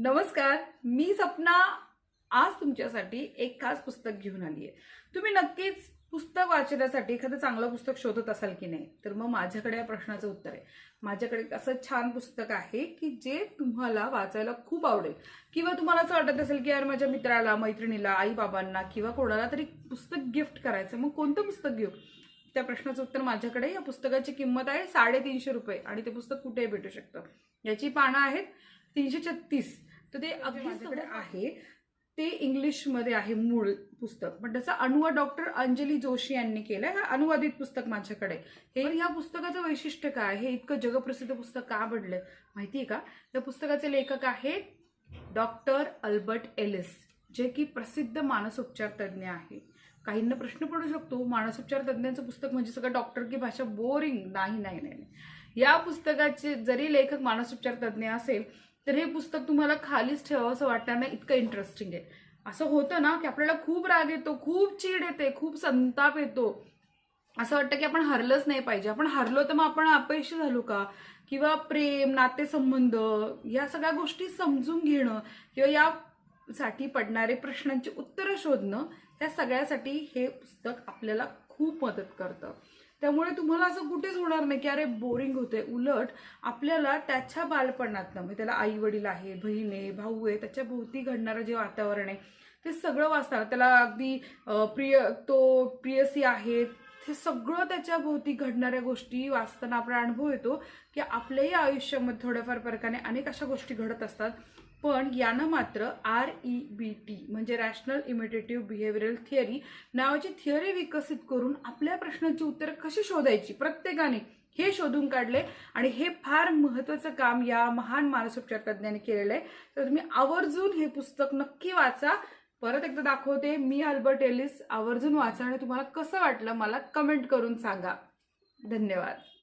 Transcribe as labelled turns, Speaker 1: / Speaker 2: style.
Speaker 1: नमस्कार मी सपना. आज तुमच्यासाठी एक खास पुस्तक घेऊन आली आहे. तुम्ही नक्कीच पुस्तक वाचण्यासाठी एखादं चांगलं पुस्तक शोधत असाल की नाही तर मग माझ्याकडे या प्रश्नाचं उत्तर आहे. माझ्याकडे असं छान पुस्तक आहे की जे तुम्हाला वाचायला खूप आवडेल. किंवा तुम्हाला असं वाटत असेल की यार माझ्या मित्राला मैत्रिणीला आई बाबांना किंवा कोणाला तरी पुस्तक गिफ्ट करायचं मग कोणतं पुस्तक घेऊ? त्या प्रश्नाचं उत्तर माझ्याकडे. या पुस्तकाची किंमत आहे साडेतीनशे रुपये आणि ते पुस्तक कुठेही भेटू शकतं. याची पानं आहेत. तीनशे छत्तीस. तर ते अगदी माझ्याकडे आहे. ते इंग्लिशमध्ये आहे मूळ पुस्तक. पण त्याचा अनुवाद डॉक्टर अंजली जोशी यांनी केलाय हा अनुवादित पुस्तक माझ्याकडे हे ह्या पुस्तकाचं वैशिष्ट्य काय हे इतकं जगप्रसिद्ध पुस्तक का बनलंय? माहिती आहे का? या पुस्तकाचे लेखक आहेत डॉक्टर अल्बर्ट एलिस जे की प्रसिद्ध मानसोपचार तज्ज्ञ आहे काहींना प्रश्न पडू शकतो मानसोपचार तज्ज्ञांचं पुस्तक म्हणजे सगळं डॉक्टर की भाषा बोरिंग नाही नाही नाही नाही. या पुस्तकाचे जरी लेखक मानसोपचार तज्ज्ञ असेल तर हे पुस्तक तुम्हाला खालीच ठेवावं असं वाटणार नाही. इतकं इंटरेस्टिंग आहे. असं होतं ना की आपल्याला खूप राग येतो खूप चीड येते खूप संताप येतो. असं वाटतं की आपण हरलंच नाही पाहिजे. आपण हरलो तर मग आपण अपयशी झालो का? किंवा प्रेम नातेसंबंध या सगळ्या गोष्टी समजून घेणं किंवा यासाठी पडणारे प्रश्नांची उत्तरं शोधणं या सगळ्यासाठी हे पुस्तक आपल्याला खूप मदत करतं. त्यामुळे तुम्हाला असं कुठेच होणार नाही की अरे बोरिंग होते उलट आपल्याला त्याच्या बालपणातनं म्हणजे त्याला आई वडील आहे बहीण आहे भाऊ आहे त्याच्या भोवती घडणारं जे वातावरण आहे ते सगळं वाचताना त्याला अगदी प्रिय तो प्रियसी आहेत हे सगळं त्याच्या भोवती घडणाऱ्या गोष्टी वाचताना आपला अनुभव येतो की आपल्याही आयुष्यामध्ये थोड्याफार फरकाने अनेक अशा गोष्टी घडत असतात. पण यानं मात्र आर ई बी टी म्हणजे रॅशनल इमिटेटिव्ह बिहेवियरल थिअरी नावाची थिअरी विकसित करून आपल्या प्रश्नांची उत्तरं कशी शोधायची प्रत्येकाने हे शोधून काढले. आणि हे फार महत्वाचं काम या महान मानसोपचार तज्ज्ञांनी केलेलं आहे. तर तुम्ही आवर्जून हे पुस्तक नक्की वाचा. परत एकदा दाखवते मी अल्बर्ट एलिस आवर्जून वाचा आणि तुम्हाला कसं वाटलं मला कमेंट करून सांगा. धन्यवाद.